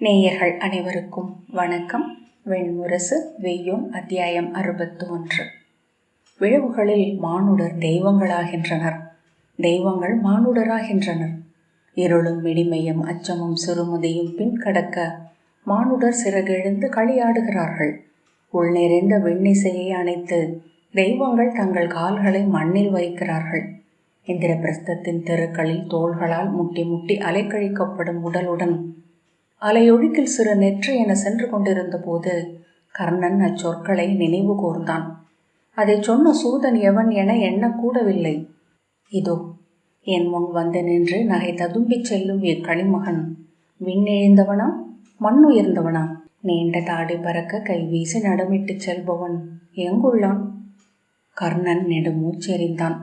நேயர்கள் அனைவருக்கும் வணக்கம். வெண்முரசு வெய்யும் அத்தியாயம் அறுபத்து ஒன்று விழவுகளில் மானுடர் தெய்வங்களாகின்றனர். தெய்வங்கள் மானுடராகின்றனர். இருளும் மிடிமையும் அச்சமும் சிறுமுதையும் பின்கடக்க மானுடர் சிறகெழுந்து களியாடுகிறார்கள். உள் நிறைந்த வெண்ணிசையை அணைத்து தெய்வங்கள் தங்கள் கால்களை மண்ணில் வைக்கிறார்கள். இந்திரபிரஸ்தத்தின் தெருக்களில் தோள்களால் முட்டி முட்டி அலைக்கழிக்கப்படும் உடலுடன் அலையொழுக்கில் சிறு நெற்று என சென்று கொண்டிருந்த போது கர்ணன் அச்சொற்களை நினைவு கூர்ந்தான். அதை சொன்ன சூதன் எவன் என எண்ணக்கூடவில்லை இதோ என் முன் வந்து நின்று நகை ததும்பிச் செல்லும் இக்களிமகன் விண்ணெழுந்தவனா மண்ணுயர்ந்தவனா நீண்ட தாடி பறக்க கைவீசி நடமிட்டுச் செல்பவன் எங்குள்ளான்? கர்ணன் நெடுமூச்செறிந்தான்.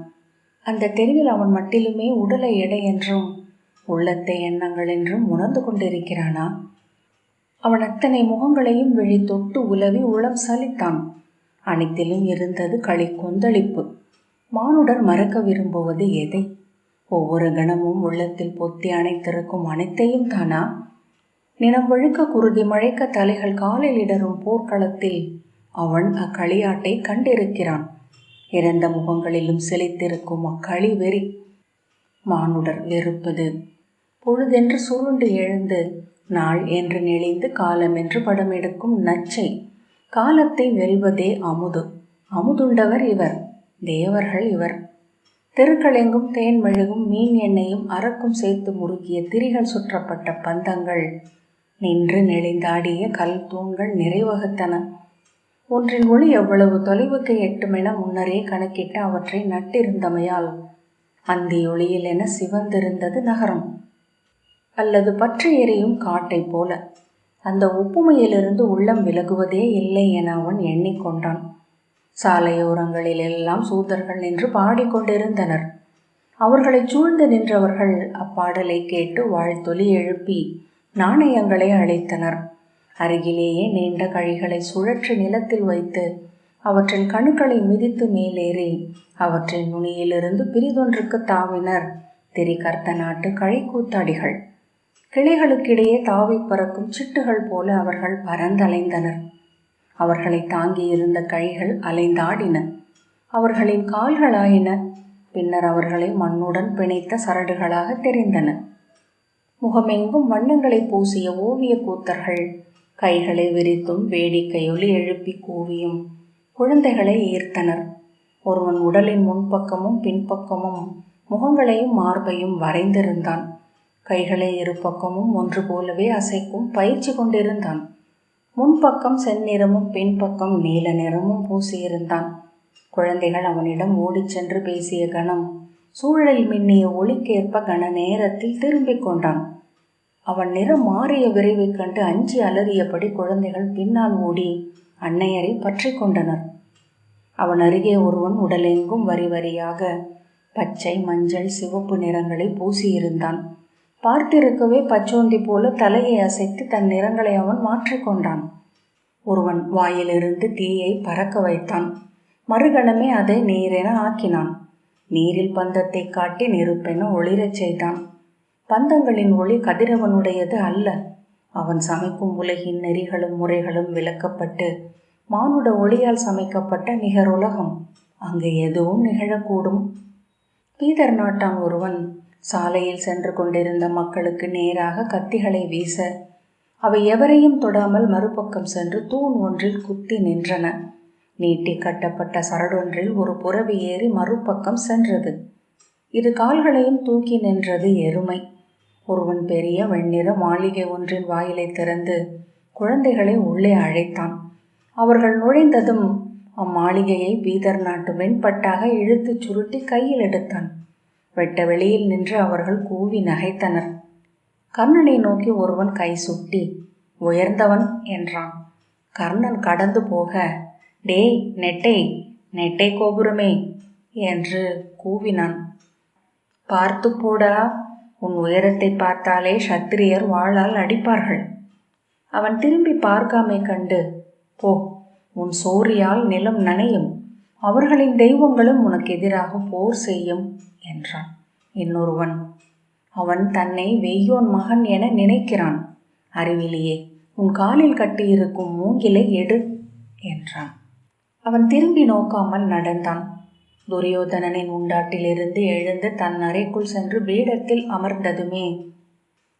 அந்த தெருவில் அவன் மட்டிலுமே உடலை எடை என்றும் உள்ளத்தை எண்ணங்கள் என்றும் உணர்ந்து கொண்டிருக்கிறானா? அவன் அத்தனை முகங்களையும் விழி தொட்டு உலவி உளம் சலித்தான். அனைத்திலும் இருந்தது களி கொந்தளிப்பு. மானுடர் மறக்க விரும்புவது எதை? ஒவ்வொரு கணமும் உள்ளத்தில் பொத்தி அணைத்திருக்கும் அனைத்தையும் தானா? நினம் வழுக்க குருதி மழைக்க தலைகள் காலில் இடரும் போர்க்களத்தில் அவன் அக்களியாட்டை கண்டிருக்கிறான். இறந்த முகங்களிலும் செழித்திருக்கும் அக்களி வெறி. மானுடர் வெறுப்பது பொழுதென்று சுருண்டு எழுந்து நாள் என்று நெளிந்து காலம் என்று படமெடுக்கும் நச்சை காலத்தை வெல்வதே அமுது. அமுதுண்டவர் இவர் தேவர்கள் இவர். தெருக்களெங்கும் தேன் மெழுகும் மீன் எண்ணெயும் அறக்கும் சேர்த்து முறுக்கிய திரிகள் சுற்றப்பட்ட பந்தங்கள் நின்று நெளிந்தாடிய கல் தூண்கள் நிறைவகுத்தன. ஒன்றின் ஒளி எவ்வளவு தொலைவுக்கு எட்டுமென முன்னரே கணக்கிட்டு அவற்றை நட்டிருந்தமையால் அந்தி ஒளியில் என சிவந்திருந்தது நகரம். அல்லது பற்றி எரியும் காட்டை போல. அந்த ஒப்புமையிலிருந்து உள்ளம் விலகுவதே இல்லை என அவன் எண்ணிக்கொண்டான் சாலையோரங்களில் எல்லாம் சூதர்கள் நின்று பாடிக்கொண்டிருந்தனர் அவர்களை சூழ்ந்து நின்றவர்கள் அப்பாடலை கேட்டு வாழ்த்தொலி எழுப்பி நாணயங்களை அழைத்தனர் அருகிலேயே நீண்ட கழிகளை சுழற்றி நிலத்தில் வைத்து அவற்றின் கணுக்களை மிதித்து மேலேறி அவற்றின் நுனியிலிருந்து பிரிதொன்றுக்கு தாவினர் திரிகர்த்த நாட்டு கழிக்கூத்தாடிகள். கிளைகளுக்கிடையே தாவி பறக்கும் சிட்டுகள் போல அவர்கள் பறந்தலைந்தனர் அவர்களை தாங்கியிருந்த கைகள் அலைந்தாடின. அவர்களின் கால்களாயின. பின்னர் அவர்களை மண்ணுடன் பிணைத்த சரடுகளாக தெரிந்தன. முகமெங்கும் வண்ணங்களை பூசிய ஓவிய கூத்தர்கள் கைகளை விரித்தும் வேடிக்கையொலி எழுப்பி கூவியும் குழந்தைகளை ஈர்த்தனர். ஒருவன் உடலின் முன்பக்கமும் பின்பக்கமும் முகங்களையும் மார்பையும் வரைந்திருந்தான். கைகளை இரு பக்கமும் ஒன்று போலவே அசைக்கும் பயிற்சி கொண்டிருந்தான். முன்பக்கம் செந்நிறமும் பின்பக்கம் நீல நிறமும் பூசியிருந்தான். குழந்தைகள் அவனிடம் ஓடிச் சென்று பேசிய கணம் சூழலில் மின்னிய ஒளிக்கேற்ப கன நேரத்தில் திரும்பிக் கொண்டான். அவன் நிறம் மாறிய விரைவைக் கண்டு அஞ்சி அலறியபடி குழந்தைகள் பின்னால் ஓடி அன்னையரை பற்றி கொண்டனர். அவன் அருகே ஒருவன் உடலெங்கும் வரி வரியாக பச்சை மஞ்சள் சிவப்பு நிறங்களை பூசியிருந்தான். பார்த்திருக்கவே பச்சோந்தி போல தலையை அசைத்து தன் நிறங்களை அவன் மாற்றிக்கொண்டான் ஒருவன் வாயிலிருந்து தீயை பறக்க வைத்தான். மறுகணமே அதை நீரென ஆக்கினான். நீரில் பந்தத்தை காட்டி நெருப்பென ஒளிரச் செய்தான். பந்தங்களின் ஒளி கதிரவனுடையது அல்ல. அவன் சமைக்கும் உலகின் நெறிகளும் முறைகளும் விளக்கப்பட்டு மானுட ஒளியால் சமைக்கப்பட்ட நிகருலகம். அங்கு எதுவும் நிகழக்கூடும். பீதர் நாட்டான் ஒருவன் சாலையில் சென்று கொண்டிருந்த மக்களுக்கு நேராக கத்திகளை வீச அவை எவரையும் தொடாமல் மறுபக்கம் சென்று தூண் ஒன்றில் குத்தி நின்றன. நீட்டி கட்டப்பட்ட சரடொன்றில் ஒரு புறவி ஏறி மறுபக்கம் சென்றது. இரு கால்களையும் தூக்கி நின்றது எருமை. ஒருவன் பெரிய வெண்ணிற மாளிகை ஒன்றின் வாயிலை திறந்து குழந்தைகளை உள்ளே அழைத்தான். அவர்கள் நுழைந்ததும் அம்மாளிகையை பீதர் நாட்டு வெண்பட்டாக இழுத்துச் சுருட்டி கையில் எடுத்தான். வெட்ட வெளியில் நின்று அவர்கள் கூவி நகைத்தனர். கர்ணனை நோக்கி ஒருவன் கை சுட்டி உயர்ந்தவன் என்றான். கர்ணன் கடந்து போக டேய் நெட்டை நெட்டை கோபுரமே என்று கூவினான். பார்த்து போடா உன் உயரத்தை பார்த்தாலே சத்திரியர் வாளால் அடிப்பார்கள். அவன் திரும்பி பார்க்காமை கண்டு போ உன் சோரியால் நிலம் நனையும். அவர்களின் தெய்வங்களும் உனக்கு எதிராக போர் செய்யும் என்றான். இன்னொருவன் அவன் தன்னை வெய்யோன் மகன் என நினைக்கிறான். அறிவிலேயே உன் காலில் கட்டியிருக்கும் மூங்கிலை எடு என்றான். அவன் திரும்பி நோக்காமல் நடந்தான். துரியோதனனின் உண்டாட்டிலிருந்து எழுந்து தன் அறைக்குள் சென்று பீடத்தில் அமர்ந்ததுமே.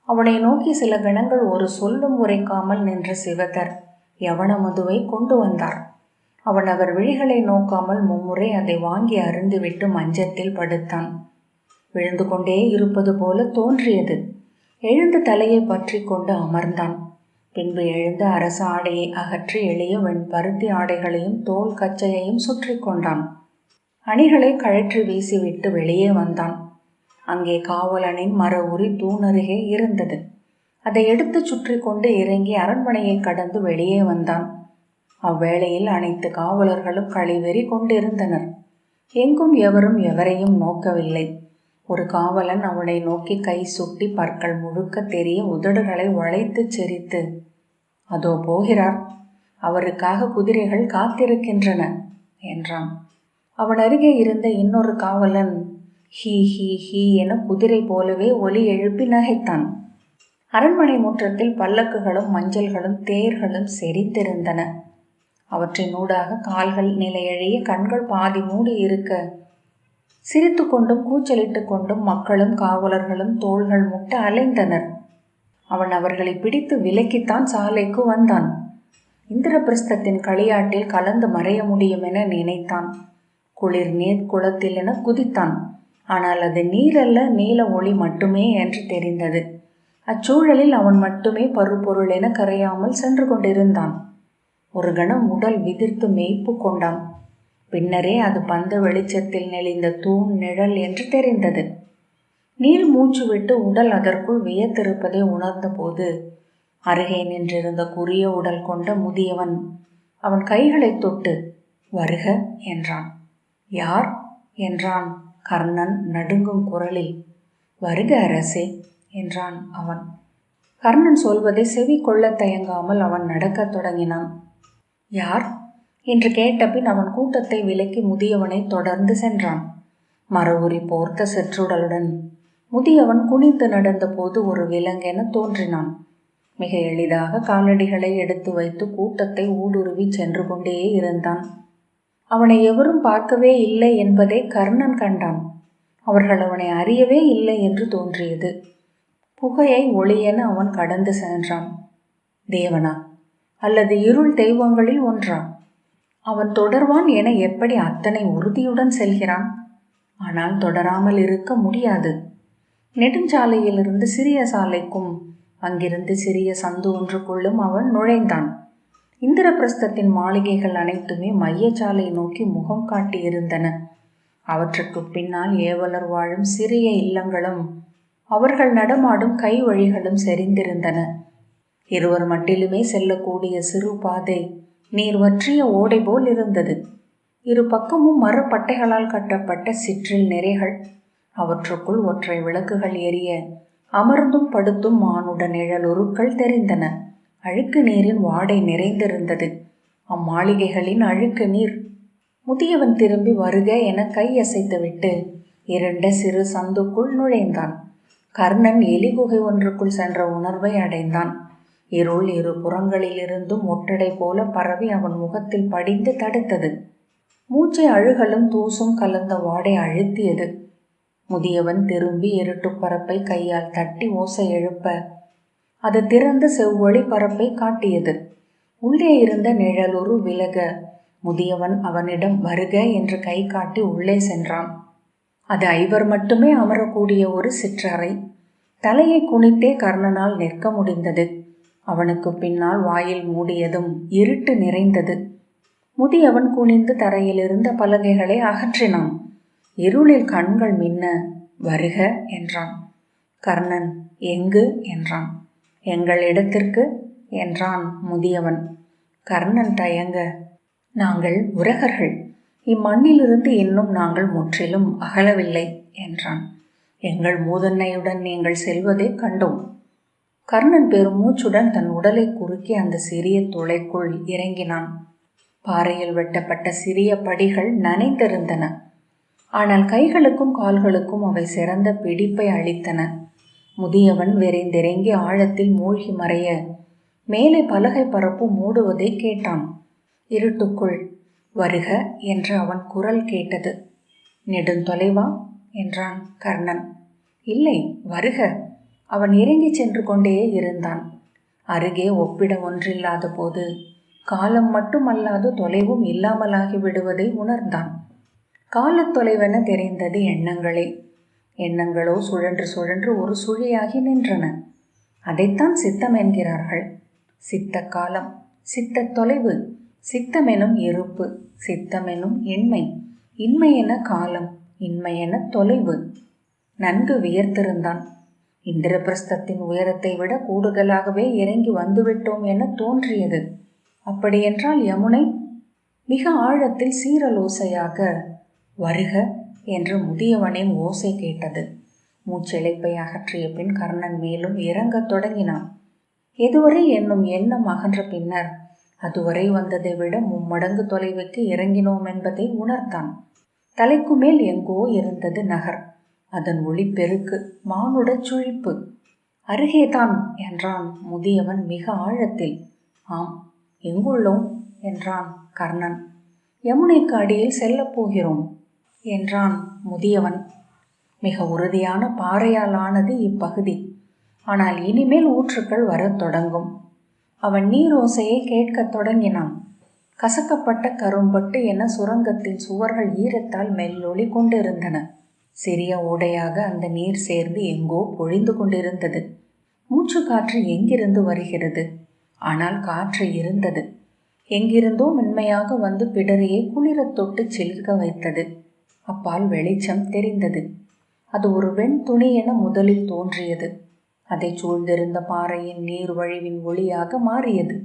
அவனை நோக்கி சில கணங்கள் ஒரு சொல்லும் உரைக்காமல் நின்ற சிவதர் யவன மதுவை கொண்டு வந்தார். அவன் அவர் விழிகளை நோக்காமல் மும்முறை அதை வாங்கி அருந்துவிட்டு மஞ்சத்தில் படுத்தான். விழுந்து கொண்டே இருப்பது போல தோன்றியது. எழுந்து தலையை பற்றி கொண்டு அமர்ந்தான். பின்பு எழுந்து அரச ஆடையை அகற்றி எளிய வெண் பருத்தி ஆடைகளையும் தோல் கச்சையையும் சுற்றி கொண்டான். அணிகளை கழற்றி வீசிவிட்டு வெளியே வந்தான். அங்கே காவலனின் மர உரி தூணருகே இருந்தது. அதை எடுத்து சுற்றி கொண்டு இறங்கி அரண்மனையை கடந்து வெளியே வந்தான். அவ்வேளையில் அனைத்து காவலர்களும் கழிவெறி கொண்டிருந்தனர். எங்கும் எவரும் எவரையும் நோக்கவில்லை. ஒரு காவலன் அவனை நோக்கி கை சுட்டி பற்கள் முழுக்க தெரிய உதடுகளை வளைத்து செரித்து அதோ போகிறார். அவருக்காக குதிரைகள் காத்திருக்கின்றன என்றான். அவன் அருகே இருந்த இன்னொரு காவலன் ஹீ ஹீ ஹீ என குதிரை போலவே ஒலி எழுப்பி நகைத்தான். அரண்மனை முற்றத்தில் பல்லக்குகளும் மஞ்சள்களும் தேர்களும் செறித்திருந்தன அவற்றின் ஊடாக கால்கள் நிலையழிய கண்கள் பாதி மூடி இருக்க. சிரித்து கொண்டும் கூச்சலிட்டு கொண்டும் மக்களும் காவலர்களும் தோள்கள் முட்ட அலைந்தனர். அவன் அவர்களை பிடித்து விலக்கித்தான் சாலைக்கு வந்தான். இந்திரபிரஸ்தத்தின் களியாட்டில் கலந்து மறைய முடியும் என நினைத்தான். குளிர் நீர் குளத்தில் என குதித்தான். ஆனால் அது நீரல்ல நீல ஒளி மட்டுமே என்று தெரிந்தது. அச்சூழலில் அவன் மட்டுமே பருப்பொருள் என கரையாமல் சென்று கொண்டிருந்தான். ஒரு கணம் உடல் விதிர்த்து மெய்ப்பு கொண்டான். பின்னரே அது பந்த வெளிச்சத்தில் நெளிந்த தூண் நிழல் என்று தெரிந்தது. நீர் மூச்சு விட்டு உடல் அதற்குள் வியத்திருப்பதை உணர்ந்தபோது அருகே நின்றிருந்த குரிய உடல் கொண்ட முதியவன் அவன் கைகளை தொட்டு வருக என்றான். யார்? என்றான் கர்ணன் நடுங்கும் குரலில். வருக அரசே என்றான் அவன். கர்ணன் சொல்வதை செவி கொள்ள தயங்காமல் அவன் நடக்கத் தொடங்கினான். யார்? என்று கேட்டபின் அவன் கூட்டத்தை விலக்கி முதியவனை தொடர்ந்து சென்றான். மரவுரி போர்த்த செற்றுடலுடன். முதியவன் குனிந்து நடந்தபோது ஒரு விலங்கென தோன்றினான். மிக எளிதாக காலடிகளை எடுத்து வைத்து கூட்டத்தை ஊடுருவி சென்று கொண்டே இருந்தான். அவனை எவரும் பார்க்கவே இல்லை என்பதை கர்ணன் கண்டான். அவர்கள் அவனை அறியவே இல்லை என்று தோன்றியது. புகையை ஒளியென அவன் கடந்து சென்றான். தேவனா அல்லது இருள் தெய்வங்களில் ஒன்றாம். அவன் தொடர்வான் என எப்படி அத்தனை உறுதியுடன் செல்கிறான்? ஆனால் தொடராமல் இருக்க முடியாது. நெடுஞ்சாலையிலிருந்து சிறிய சாலைக்கும் அங்கிருந்து சிறிய சந்து ஒன்றுக்குள்ளும் அவன் நுழைந்தான். இந்திரபிரஸ்தத்தின் மாளிகைகள் அனைத்துமே மையச்சாலை நோக்கி முகம் காட்டியிருந்தன. அவற்றுக்கு பின்னால் ஏவலர் வாழும் சிறிய இல்லங்களும் அவர்கள் நடமாடும் கை வழிகளும் செறிந்திருந்தன. இருவர் மட்டிலுமே செல்லக்கூடிய சிறு பாதை நீர் வற்றிய ஓடை போல் இருந்தது. இரு பக்கமும் மரப்பட்டைகளால் கட்டப்பட்ட சிற்றில் நிறைகள். அவற்றுக்குள் ஒற்றை விளக்குகள் எரிய அமர்ந்தும் படுத்தும் மானுட நிழலுருக்கள் தெரிந்தன. அழுக்கு நீரின் வாடை நிறைந்திருந்தது. அம்மாளிகைகளின் அழுக்கு நீர். முதியவன் திரும்பி வருக என கை அசைத்துவிட்டு இரண்ட சிறு சந்துக்குள் நுழைந்தான். கர்ணன் எலிகுகை ஒன்றுக்குள் சென்ற உணர்வை அடைந்தான். இருள் இரு புறங்களிலிருந்தும் ஒட்டடை போல பரவி அவன் முகத்தில் படிந்து தடுத்தது. மூச்சை அழுகலும் தூசும் கலந்த வாடை அழுத்தியது. முதியவன் திரும்பி இருட்டு பரப்பை கையால் தட்டி ஓசை எழுப்ப அது திறந்த செவ்வொளி பரப்பை காட்டியது. உள்ளே இருந்த நிழலுரு விலக முதியவன் அவனிடம் வருக என்று கை காட்டி உள்ளே சென்றான். அது ஐவர் மட்டுமே அமரக்கூடிய ஒரு சிற்றறை. தலையை குனித்தே கர்ணனால் நிற்க முடிந்தது. அவனுக்கு பின்னால் வாயில் மூடியதும் இருட்டு நிறைந்தது. முதியவன் குனிந்து தரையிலிருந்த பலகைகளை அகற்றினான். இருளில் கண்கள் மின்ன வருக என்றான். கர்ணன் எங்கு? என்றான். எங்கள் இடத்திற்கு என்றான் முதியவன். கர்ணன் தயங்க. நாங்கள் உரகர்கள் இம்மண்ணிலிருந்து இன்னும் நாங்கள் முற்றிலும் அகலவில்லை என்றான். எங்கள் மூதன்னையுடன் நீங்கள் செல்வதை கண்டோம். கர்ணன் பெருமூச்சுடன் தன் உடலை குறுக்கி அந்த சிறிய துளைக்குள் இறங்கினான். பாறையில் வெட்டப்பட்ட சிறிய படிகள் நனைத்திருந்தன ஆனால் கைகளுக்கும் கால்களுக்கும் அவை சிறந்த பிடிப்பை அளித்தன. முதியவன் விரைந்திறங்கி ஆழத்தில் மூழ்கி மறைய மேலே பலகை பரப்பு மூடுவதை கேட்டான். இருட்டுக்குள் வருக என்று அவன் குரல் கேட்டது. நெடுந்தொலைவா என்றான் கர்ணன். இல்லை வருக அவன் இறங்கிச் சென்று கொண்டே இருந்தான். அருகே ஒப்பிட ஒன்றில்லாத போது காலம் மட்டுமல்லாது தொலைவும் இல்லாமலாகி விடுவதை உணர்ந்தான். காலத் தொலைவென தெரிந்தது எண்ணங்களே. எண்ணங்களோ சுழன்று சுழன்று ஒரு சுழியாகி நின்றன. அதைத்தான் சித்தம் என்கிறார்கள். சித்த காலம் சித்த தொலைவு சித்தமெனும் இருப்பு சித்தமெனும் இன்மை இன்மையென காலம் இன்மையென தொலைவு. நன்கு வியர்த்திருந்தான். இந்திரபிரஸ்தத்தின் உயரத்தை விட கூடுதலாகவே இறங்கி வந்துவிட்டோம் என தோன்றியது. அப்படியென்றால் யமுனை மிக ஆழத்தில் சீரலோசையாக வருக என்று முதியவனின் ஓசை கேட்டது. மூச்சிழைப்பை அகற்றிய பின் கர்ணன் மேலும் இறங்கத் தொடங்கினான். எதுவரை என்னும் எண்ணம் அகன்ற பின்னர் அதுவரை வந்ததை விட மும்மடங்கு தொலைவுக்கு இறங்கினோம் என்பதை உணர்த்தான் தலைக்கு மேல் எங்கோ இருந்தது நகர். அதன் ஒளி பெருக்கு மானுடச் சுழிப்பு அருகேதான் என்றான் முதியவன் மிக ஆழத்தில். ஆம் எங்குள்ளோம்? என்றான் கர்ணன். யமுனைக்கு அடியில் செல்லப் போகிறோம் என்றான் முதியவன். மிக உறுதியான பாறையால் ஆனது இப்பகுதி. ஆனால் இனிமேல் ஊற்றுக்கள் வரத் தொடங்கும். அவன் நீரோசையை கேட்கத் தொடங்கினான். கசக்கப்பட்ட கரும்பட்டு என சுரங்கத்தின் சுவர்கள் ஈரத்தால் மெல்லொளி கொண்டிருந்தன. சிறிய ஓடையாக அந்த நீர் சேர்ந்து எங்கோ பொழிந்து கொண்டிருந்தது. மூச்சு காற்று எங்கிருந்து வருகிறது? ஆனால் காற்று இருந்தது. எங்கிருந்தோ மென்மையாக வந்து பிடரியை குளிரத் தொட்டு சிலிர்க்க வைத்தது. அப்பால் வெளிச்சம் தெரிந்தது. அது ஒரு வெண் துணி என முதலில் தோன்றியது. அதை சூழ்ந்திருந்த பாறையின் நீர் வழிவின் ஒளியாக மாறியது.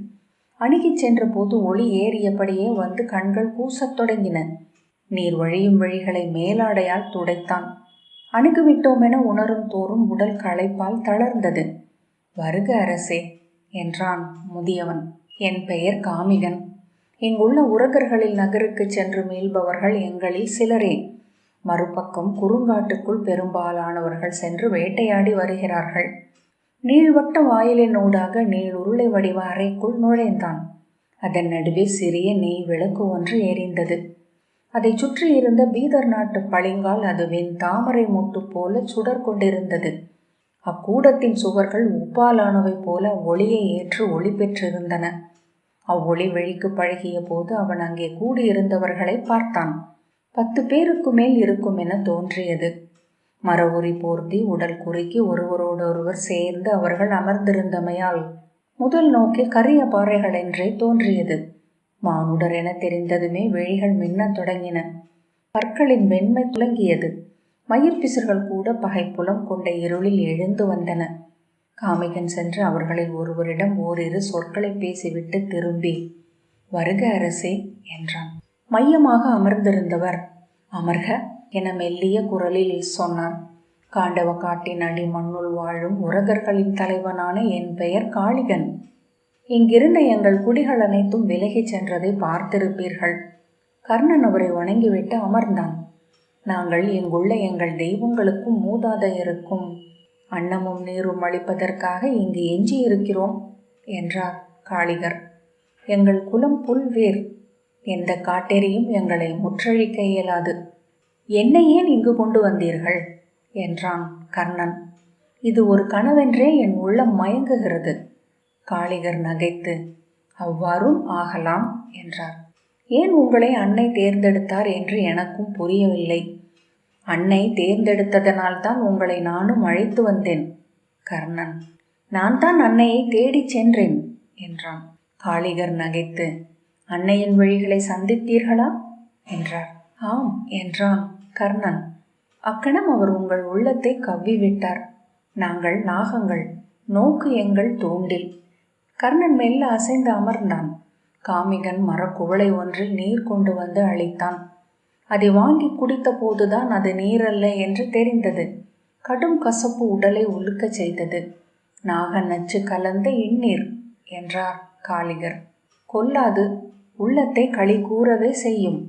அணுகிச் சென்றபோது ஒளி ஏறியபடியே வந்து கண்கள் கூசத் தொடங்கின. நீர் வழியும் வழிகளை மேலாடையால் துடைத்தான். அணுகுவிட்டோமென உணரும் தோறும் உடல் களைப்பால் தளர்ந்தது. வருக அரசே என்றான் முதியவன். என் பெயர் காமிகன். இங்குள்ள உறகர்களில் நகருக்குச் சென்று மீள்பவர்கள் எங்களில் சிலரே. மறுபக்கம் குறுங்காட்டுக்குள் பெரும்பாலானவர்கள் சென்று வேட்டையாடி வருகிறார்கள். நீள்வட்ட வாயிலினூடாக நீள் உருளை வடிவ அறைக்குள் நுழைந்தான். அதன் நடுவே சிறிய நெய் விளக்கு ஒன்று எரிந்தது. அதை சுற்றி இருந்த பீதர் நாட்டு பளிங்கால் அது தாமரை மொட்டு போல சுடர் கொண்டிருந்தது. அக்கூடத்தின் சுவர்கள் உப்பாலானவை போல ஒளியை ஏற்று ஒளி பெற்றிருந்தன. அவ்வொளி வெளிக்கு பழகிய போது அவன் அங்கே கூடியிருந்தவர்களை பார்த்தான். பத்து பேருக்கு மேல் இருக்கும் என தோன்றியது. மர உரி போர்த்தி உடல் குறுக்கி ஒருவரோடொருவர் சேர்ந்து அவர்கள் அமர்ந்திருந்தமையால் முதல் நோக்கி கரிய பாறைகள் என்றே தோன்றியது. மானுடர் என தெரிந்ததுமே விழிகள் மின்னத் தொடங்கின. பற்களின் வெண்மை துலங்கியது. மயிர்பிசர்கள் கூட பகைப்புலம் கொண்ட இருளில் எழுந்து வந்தன. காமிகன் சென்று அவர்களில் ஒருவரிடம் ஓரிரு சொற்களை பேசிவிட்டு திரும்பி வருக அரசே என்றான். மையமாக அமர்ந்திருந்தவர் அமர்க என மெல்லிய குரலில் சொன்னார் காண்டவ காட்டின் அடி மண்ணுள் வாழும் உரகர்களின் தலைவனான என் பெயர் காளிகன். இங்கிருந்த எங்கள் குடிகள் அனைத்தும் விலகிச் சென்றதை பார்த்திருப்பீர்கள். கர்ணன் அவரை வணங்கிவிட்டு அமர்ந்தான். நாங்கள் இங்குள்ள எங்கள் தெய்வங்களுக்கும் மூதாதையருக்கும் அன்னமும் நீரும் அளிப்பதற்காக இங்கு எஞ்சி இருக்கிறோம் என்றார் காளிகர். எங்கள் குலம் புல்வேர். எந்த காட்டெறியும் எங்களை முற்றழிக்க இயலாது. என்னை ஏன் இங்கு கொண்டு வந்தீர்கள்? என்றான் கர்ணன். இது ஒரு கனவென்றே என் உள்ளம் மயங்குகிறது. காளிகர் நகைத்து அவ்வாறும் ஆகலாம் என்றார். ஏன் உங்களை அன்னை தேர்ந்தெடுத்தார் என்று எனக்கும் புரியவில்லை. அன்னை தேர்ந்தெடுத்ததனால் தான் உங்களை நானும் அழைத்து வந்தேன் கர்ணன். நான் தான் அன்னையை தேடிச் சென்றேன் என்றான். காளிகர் நகைத்து அன்னையின் வழிகளை சந்தித்தீர்களா? என்றார். ஆம் என்றான் கர்ணன். அக்கணம் அவர் உங்கள் உள்ளத்தை கவ்விவிட்டார். நாங்கள் நாகங்கள் நோக்கு எங்கள் தூண்டில். கர்ணன் மெல்ல அசைந்து அமர்ந்தான். காமிகன் மரக்குவளை ஒன்றில் நீர் கொண்டு வந்து அளித்தான் அதை வாங்கி குடித்த போதுதான் அது நீரல்ல என்று தெரிந்தது. கடும் கசப்பு உடலை உழுக்கச் செய்தது. நாக நச்சு கலந்த இந்நீர் என்றார் காளிகர். கொல்லாது உள்ளத்தை களி கூறவே செய்யும்.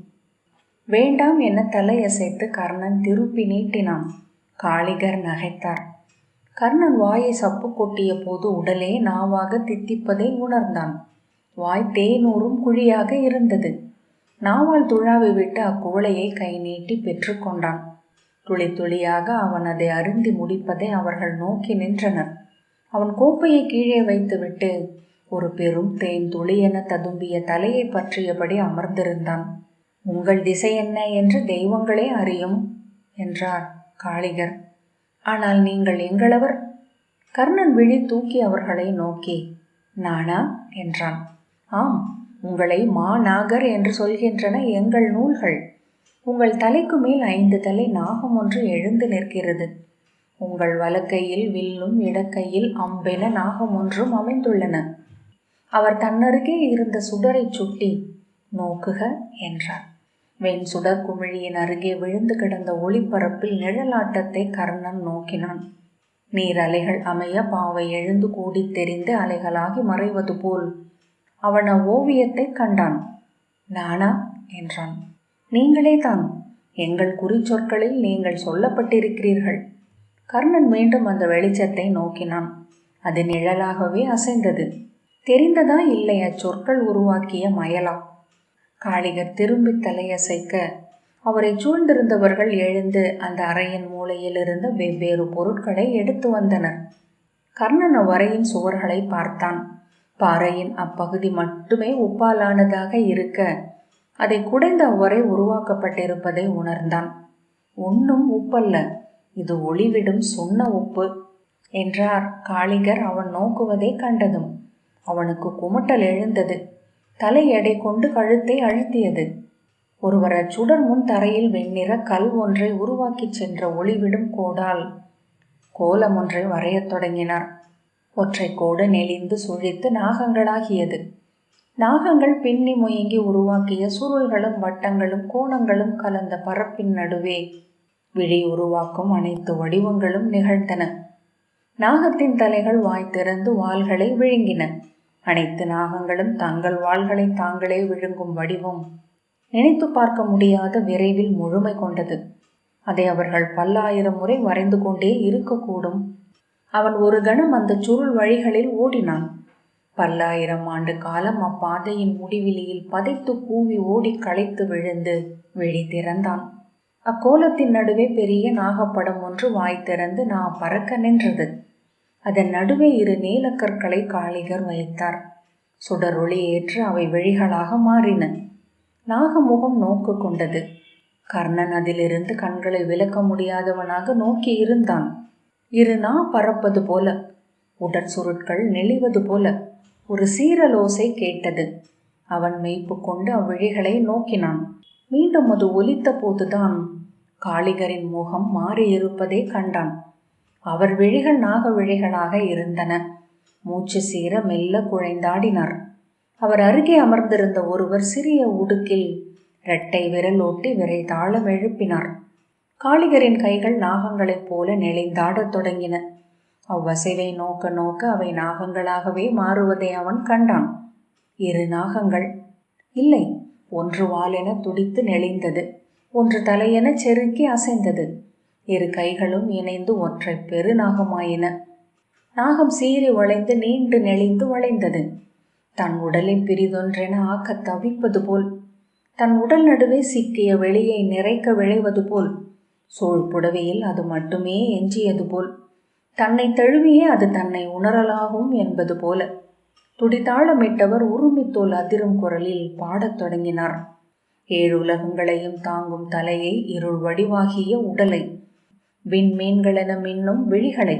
வேண்டாம் என தலையசைத்து கர்ணன் திருப்பி நீட்டினான். காளிகர் நகைத்தார். கர்ணன் வாயை சப்பு கொட்டிய போது உடலே நாவாக தித்திப்பதை உணர்ந்தான். வாய் தேனூறும் குழியாக இருந்தது. நாவால் துழாவி விட்டு அக்குவளையை கை நீட்டி பெற்றுக்கொண்டான் துளி துளியாக அவன் அதை அருந்தி முடிப்பதை அவர்கள் நோக்கி நின்றனர். அவன் கோப்பையை கீழே வைத்துவிட்டு ஒரு பெரும் தேன் துளி என ததும்பிய தலையை பற்றியபடி அமர்ந்திருந்தான். உங்கள் திசை என்ன என்று தெய்வங்களே அறியும் என்றார் காளிகர். ஆனால் நீங்கள் எங்களவர்? கர்ணன் விழி தூக்கி அவர்களை நோக்கி நானா? என்றான். ஆம் உங்களை மாநாகர் என்று சொல்கின்றன எங்கள் நூல்கள். உங்கள் தலைக்கு மேல் ஐந்து தலை நாகம் ஒன்று எழுந்து நிற்கிறது. உங்கள் வலக்கையில் வில்லும் இடக்கையில் அம்பென நாகம் ஒன்றும் அமைந்துள்ளன. அவர் தன்னருகே இருந்த சுடரைச் சுட்டி நோக்குக என்றார். வெண் சுடர் குமிழியின் அருகே விழுந்து கிடந்த ஒளிப்பரப்பில் நிழலாட்டத்தை கர்ணன் நோக்கினான். நீர் அலைகள் அமைய பாவை எழுந்து கூடித் தெரிந்து அலைகளாகி மறைவது போல் அவன் அவ்வோவியத்தை கண்டான். நானா? என்றான். நீங்களே தான். எங்கள் குறிச்சொற்களில் நீங்கள் சொல்லப்பட்டிருக்கிறீர்கள். கர்ணன் மீண்டும் அந்த வெளிச்சத்தை நோக்கினான். அது நிழலாகவே அசைந்தது. தெரிந்ததா இல்லை அச்சொற்கள் உருவாக்கிய மயலா? காளிகர் திரும்பி தலையசைக்க அவரை சூழ்ந்திருந்தவர்கள் எழுந்து அந்த அறையின் மூலையில் இருந்த வெவ்வேறு பொருட்களை எடுத்து வந்தனர். கர்ணன் அவ்வறையின் சுவர்களை பார்த்தான். பாறையின் அப்பகுதி மட்டுமே உப்பாலானதாக இருக்க அதை குடைந்த அவ்வறை உருவாக்கப்பட்டிருப்பதை உணர்ந்தான். ஒன்றும் உப்பல்ல இது ஒளிவிடும் சொன்ன உப்பு என்றார் காளிகர் அவன் நோக்குவதை கண்டதும். அவனுக்கு குமட்டல் எழுந்தது. தலை எடை கொண்டு கழுத்தை அழுத்தியது. ஒருவர் அச்சுடர் முன் தரையில் வெண்ணிற கல் ஒன்றை உருவாக்கிச் சென்ற ஒளிவிடும் கோடால். கோலம் ஒன்றை வரையத் தொடங்கினார். ஒற்றை கோடு நெளிந்து சுழித்து நாகங்களாகியது. நாகங்கள் பின்னி முயங்கி உருவாக்கிய சுருள்களும் வட்டங்களும் கோணங்களும் கலந்த பரப்பின் நடுவே விழி உருவாக்கும் அனைத்து வடிவங்களும் நிகழ்ந்தன. நாகத்தின் தலைகள் வாய் திறந்து வாள்களை விழுங்கின. அனைத்து நாகங்களும் தங்கள் வாள்களை தாங்களே விழுங்கும் வடிவம். நினைத்து பார்க்க முடியாத விரைவில் முழுமை கொண்டது. அதை அவர்கள் பல்லாயிரம் முறை வரைந்து கொண்டே இருக்கக்கூடும். அவன் ஒரு கணம் அந்த சுருள் வழிகளில் ஓடினான். பல்லாயிரம் ஆண்டு காலம் அப்பாதையின் முடிவிலியில் பதைத்து கூவி ஓடி களைத்து விழுந்து விழி திறந்தான். அக்கோலத்தின் நடுவே பெரிய நாகப்படம் ஒன்று வாய் திறந்து நான் பறக்க நின்றது. அதன் நடுவே இரு நீலக்கற்களை காளிகர் வைத்தார். சுடரொளி ஏற்று அவை விழிகளாக மாறின. நாகமுகம் நோக்கு கொண்டது. கர்ணன் அதிலிருந்து கண்களை விலக்க முடியாதவனாக நோக்கி இருந்தான். இரு நா பறப்பது போல உடற் சுருட்கள் நெளிவது போல ஒரு சீரலோசை கேட்டது. அவன் மெய்ப்பு கொண்டு அவ்விழிகளை நோக்கினான். மீண்டும் அது ஒலித்த போதுதான் காளிகரின் முகம் மாறியிருப்பதை கண்டான். அவர் விழிகள் நாக விழிகளாக இருந்தன. மூச்சு சீர மெல்ல குழைந்தாடினார். அவர் அருகே அமர்ந்திருந்த ஒருவர் சிறிய உடுக்கில் இரட்டை விரல் ஓட்டி விரை தாளம் எழுப்பினார். காளிகரின் கைகள் நாகங்களைப் போல நெளிந்தாடத் தொடங்கின. அவ்வசைவை நோக்க நோக்க அவை நாகங்களாகவே மாறுவதை அவன் கண்டான். இரு நாகங்கள். இல்லை ஒன்று வாலென துடித்து நெளிந்தது. ஒன்று தலையென செருக்கி அசைந்தது. இரு கைகளும் இணைந்து ஒற்றை பெரு நாகமாயின நாகம் சீறி வளைந்து நீண்டு நெளிந்து வளைந்தது. தன் உடலை பிரிதொன்றென ஆக்க தவிப்பது போல் தன் உடல் நடுவே சிக்கிய வெளியை நிறைக்க விளைவது போல் சோழ் புடவையில் அது மட்டுமே எஞ்சியது போல் தன்னை தழுவியே அது தன்னை உணரலாகும் என்பது போல துடிதாளமிட்டவர் உருமித்தோல் அதிரும் குரலில் பாடத் தொடங்கினார். ஏழு உலகங்களையும் தாங்கும் தலையை இருள் வடிவாகிய உடலை விண்மீன்களென மின்னும் விழிகளை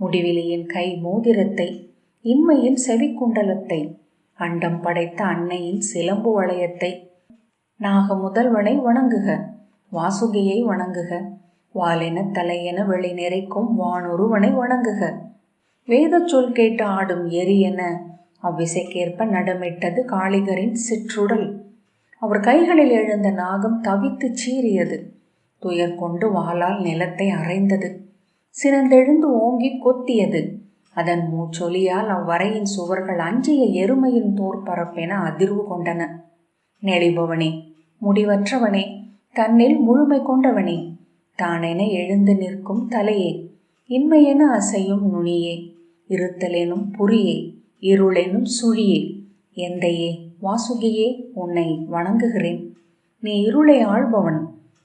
முடிவிலியின் கை மோதிரத்தை இன்மையின் செவிக்குண்டலத்தை அண்டம் படைத்த அன்னையின் சிலம்பு வளையத்தை நாக முதல்வனை வணங்குக வாசுகியை வணங்குக வாலென தலையென வெளி நிறைக்கும் வானொருவனை வணங்குக. வேத சொல் கேட்டு ஆடும் எரி என அவ்விசைக்கேற்ப நடமிட்டது காளிகரின் சிற்றுடல். அவர் கைகளில் எழுந்த நாகம் தவித்து சீறியது. துயர் கொண்டு வாளால் நிலத்தை அரைந்தது சிறந்தெழுந்து ஓங்கி கொத்தியது அதன் மூச்சொலியால் அவ்வறையின் சுவர்கள் அஞ்சிய எருமையின் தோற்பரப்பென அதிர்வு கொண்டன. நெளிபவனே முடிவற்றவனே தன்னில் முழுமை கொண்டவனே தானென எழுந்து நிற்கும் தலையே இன்மையென அசையும் நுனியே இருத்தலெனும் புரியே இருளெனும் சுழியே எந்தையே வாசுகியே உன்னை வணங்குகிறேன். நீ இருளை ஆள்பவன்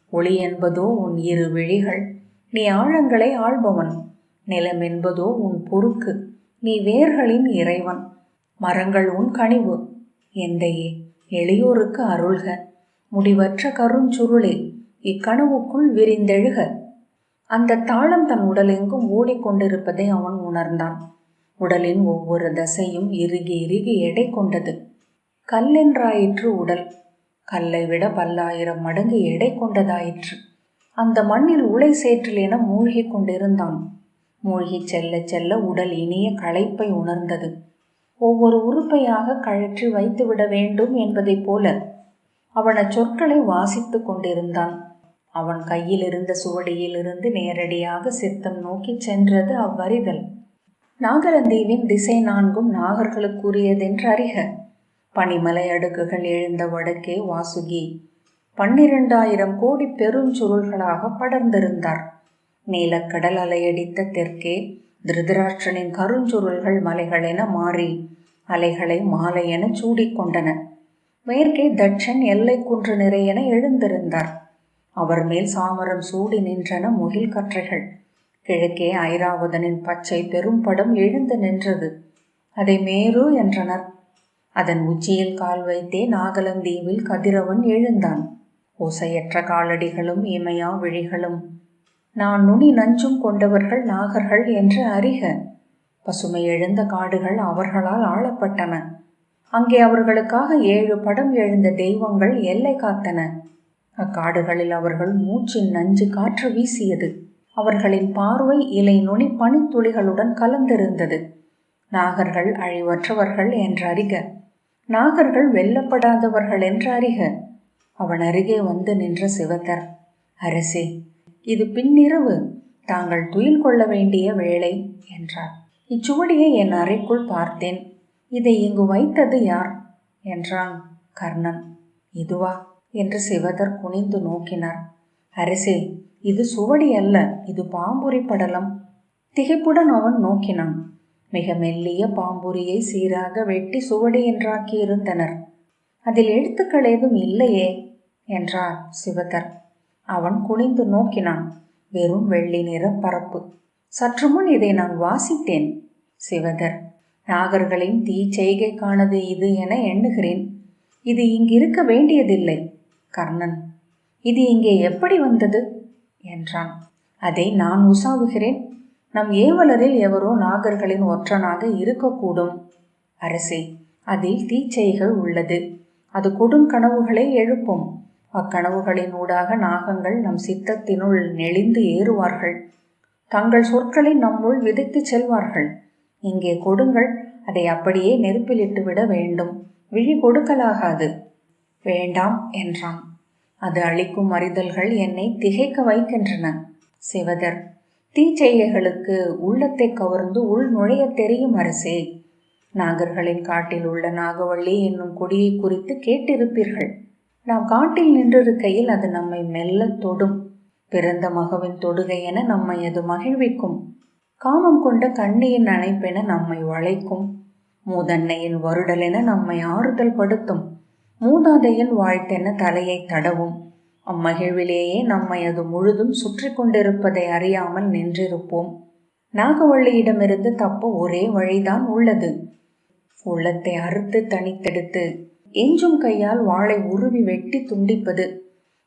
ஒளி என்பதோ உன் இரு விழிகள். நீ ஆழங்களை ஆள்பவன். நிலம் என்பதோ உன் பொறுக்கு. நீ வேர்களின் இறைவன். மரங்கள் உன் கனிவு. எந்தையே எளியோருக்கு அருள்க. முடிவற்ற கருஞ்சுருளே இக்கனவுக்குள் விரிந்தெழுக. அந்த தாளம் தன் உடலெங்கும் ஓடிக்கொண்டிருப்பதை அவன் உணர்ந்தான். உடலின் ஒவ்வொரு தசையும் இறுகி இறுகி எடை கொண்டது. கல்லென்றாயிற்று உடல். கல்லை விட பல்லாயிரம் மடங்கு எடை கொண்டதாயிற்று. அந்த மண்ணில் உலை சேற்றில் என மூழ்கி கொண்டிருந்தான். மூழ்கிச் செல்ல செல்ல உடல் இனிய களைப்பை உணர்ந்தது. ஒவ்வொரு உறுப்பையாக கழற்றி வைத்துவிட வேண்டும் என்பதைப் போல அவன் அச்சொற்களை வாசித்துக் கொண்டிருந்தான். அவன் கையில் இருந்த சுவடியிலிருந்து நேரடியாக சித்தம் நோக்கிச் சென்றது அவ்வறிதல். நாகரந்தீவின் திசை நான்கும் நாகர்களுக்குரியதென்று அறிக. பனிமலை அடுக்குகள் எழுந்த வடக்கே வாசுகி. பன்னிரண்டாயிரம் கோடி பெருஞ்சுருள்களாக படர்ந்திருந்தார். நீலக்கடல் அலையடித்த தெற்கே திருதராட்சனின் கருஞ்சுருள்கள் மலைகளென மாறி அலைகளை மாலை என சூடிக்கொண்டன. மேற்கே தட்சன் எல்லை குன்று நிறையென எழுந்திருந்தார். அவர் மேல் சாமரம் சூடி நின்றன முகில் கற்றைகள். கிழக்கே ஐராவதனின் பச்சை பெரும்படம் எழுந்து நின்றது. அதை மேரு என்றனர். அதன் உச்சியில் கால் வைத்தே நாகலந்தீவில் கதிரவன் எழுந்தான். ஓசையற்ற காலடிகளும் இமையா விழிகளும். நான் நுனி நஞ்சும் கொண்டவர்கள் நாகர்கள் என்று அறிக. பசுமை எழுந்த காடுகள் அவர்களால் ஆளப்பட்டன. அங்கே அவர்களுக்காக ஏழு படம் எழுந்த தெய்வங்கள் எல்லை காத்தன. அக்காடுகளில் அவர்கள் மூச்சின் நஞ்சு காற்று வீசியது. அவர்களின் பார்வை இலை நுனி பனித்துளிகளுடன் கலந்திருந்தது. நாகர்கள் அழிவற்றவர்கள் என்று அறிக நாகர்கள் வெல்லப்படாதவர்கள் என்று அறிக அவன் அருகே வந்து நின்ற சிவத்தர் அரசே இது பின்னிரவு. தாங்கள் துயில் கொள்ள வேண்டிய வேளை என்றார். இச்சுவடியை என் அறைக்குள் பார்த்தேன். இதை இங்கு வைத்தது யார்? என்றான் கர்ணன். இதுவா? என்று சிவதர் குனிந்து நோக்கினார். அரசே இது சுவடி அல்ல. இது பாம்புரி படலம். திகைப்புடன் அவன் நோக்கினான். மிக மெல்லிய பாம்புரியை சீராக வெட்டி சுவடி என்றாக்கி இருந்தனர் அதில் எழுத்துக்கள் ஏதும் இல்லையே என்றார் சிவதர் அவன் குனிந்து நோக்கினான். வெறும் வெள்ளி நிற பரப்பு. சற்று முன் இதை நான் வாசித்தேன் சிவதர் நாகர்களின் தீ செய்கைக்கானது இது என எண்ணுகிறேன். இது இங்கிருக்க வேண்டியதில்லை கர்ணன். இது இங்கே எப்படி வந்தது? என்றான். அதை நான் உசாவுகிறேன். நம் ஏவலரில் எவரோ நாகர்களின் ஒற்றனாக இருக்கக்கூடும். அரசே அதில் தீச்செய்கள் உள்ளது. அது கொடும் கனவுகளை எழுப்பும். அக்கனவுகளின் ஊடாக நாகங்கள் நம் சித்தத்தினுள் நெளிந்து ஏறுவார்கள். தங்கள் சொற்களை நம்முள் விதைத்துச் செல்வார்கள். இங்கே கொடுங்கள் அதை அப்படியே நெருப்பிலிட்டு விட வேண்டும். விழி கொடுக்கலாகாது. வேண்டாம் என்றான். அது அளிக்கும் அறிதல்கள் என்னை திகைக்க வைக்கின்றன. சிவதர் தீச்செய்கைகளுக்கு உள்ளத்தை கவர்ந்து உள் நுழைய தெரியும் அரசே. நாகர்களின் காட்டில் உள்ள நாகவள்ளி என்னும் கொடியை குறித்து கேட்டிருப்பீர்கள். நாம் காட்டில் நின்றிருக்கையில் அது நம்மை மெல்ல தொடும். பிறந்த மகவின் தொடுகை என நம்மை அது மகிழ்விக்கும். காமம் கொண்ட கண்ணியின் அணைப்பென நம்மை வளைக்கும். மூதன்னையின் வருடலென நம்மை ஆறுதல் படுத்தும். மூதாதையின் வாழ்த்தென தலையை தடவும். அம்மகிழ்விலேயே நம்மை அது முழுதும் சுற்றி கொண்டிருப்பதை அறியாமல் நின்றிருப்போம். நாகவள்ளியிடமிருந்து தப்ப ஒரே வழிதான் உள்ளது. உள்ளத்தை அறுத்து தனித்தெடுத்து எஞ்சும் கையால் வாளை உருவி வெட்டி துண்டிப்பது.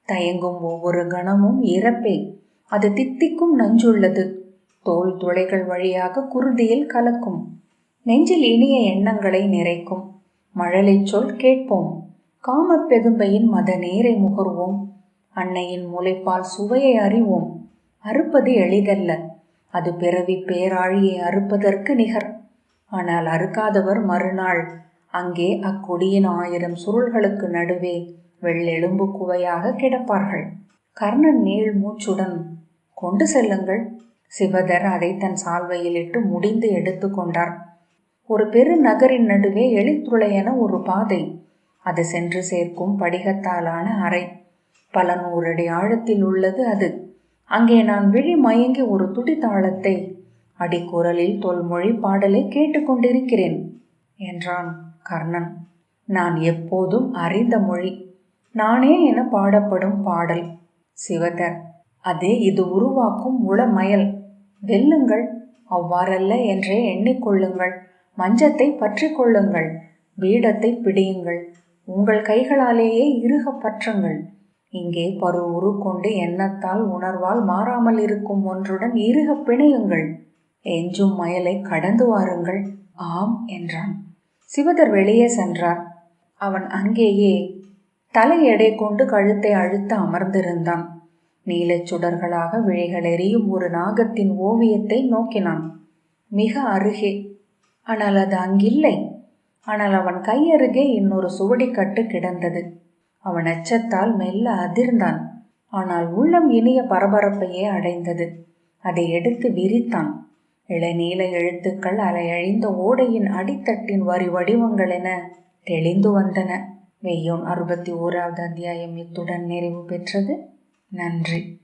தயங்கும் ஒவ்வொரு கணமும் இறப்பே. அது தித்திக்கும் நஞ்சுள்ளது. தோல் துளைகள் வழியாக குருதியில் கலக்கும். நெஞ்சில் இனிய எண்ணங்களை நிறைக்கும். மழலை சொல் கேட்போம். காமப் பெதும்பையின் மத நேரை முகர்வோம். அன்னையின் முளைப்பால் சுவையை அறிவோம். அறுப்பது எளிதல்ல. அது பிறவி பேராழியை அறுப்பதற்கு நிகர். ஆனால் அறுக்காதவர் மறுநாள். அங்கே அக்கொடியின் ஆயிரம் சுருள்களுக்கு நடுவே வெள்ளெலும்பு குவையாக கிடப்பார்கள். கர்ணன் நீள் மூச்சுடன் கொண்டு செல்லுங்கள். சிவதர் அதை தன் சால்வையில் இட்டு முடிந்து எடுத்துக்கொண்டார் ஒரு பெரு நகரின் நடுவே எளித்துளையென ஒரு பாதை. அது சென்று சேர்க்கும் படிகத்தாலான அறை. பல நூறடி ஆழத்தில் உள்ளது அது. அங்கே நான் விழி மயங்கி ஒரு துடித்தாளத்தை அடிக்குரலில் தொல்மொழி பாடலை கேட்டுக்கொண்டிருக்கிறேன் என்றான் கர்ணன். நான் எப்போதும் அறிந்த மொழி. நானே என பாடப்படும் பாடல். சிவதர் அதே இது உருவாக்கும் உளமயல். வெல்லுங்கள் அவ்வாறல்ல என்றே எண்ணிக்கொள்ளுங்கள். மஞ்சத்தை பற்றி கொள்ளுங்கள். பீடத்தை பிடியுங்கள். உங்கள் கைகளாலேயே இருக பற்றுங்கள். இங்கே பரு உரு கொண்டு எண்ணத்தால் உணர்வால் மாறாமல் இருக்கும் ஒன்றுடன் இருக பிணையுங்கள். எஞ்சும் மயலை கடந்து வாருங்கள். ஆம் என்றான். சிவதர் வெளியே சென்றார். அவன் அங்கேயே தலை எடை கொண்டு கழுத்தை அழுத்த அமர்ந்திருந்தான். நீலச் சுடர்களாக விழிகள் எறியும் ஒரு நாகத்தின் ஓவியத்தை நோக்கினான். மிக அருகே. ஆனால் அது அங்கில்லை. ஆனால் அவன் கையருகே இன்னொரு சுவடிக்கட்டு கிடந்தது. அவன் அச்சத்தால் மெல்ல அதிர்ந்தான். ஆனால் உள்ளம் இனிய பரபரப்பையே அடைந்தது. அதை எடுத்து விரித்தான். இளநீல எழுத்துக்கள் அலையழிந்த ஓடையின் அடித்தட்டின் வரி வடிவங்கள் என தெளிந்து வந்தன. வெய்யோன் அறுபத்தி ஓராவது அத்தியாயம் இத்துடன் நிறைவு பெற்றது. நன்றி.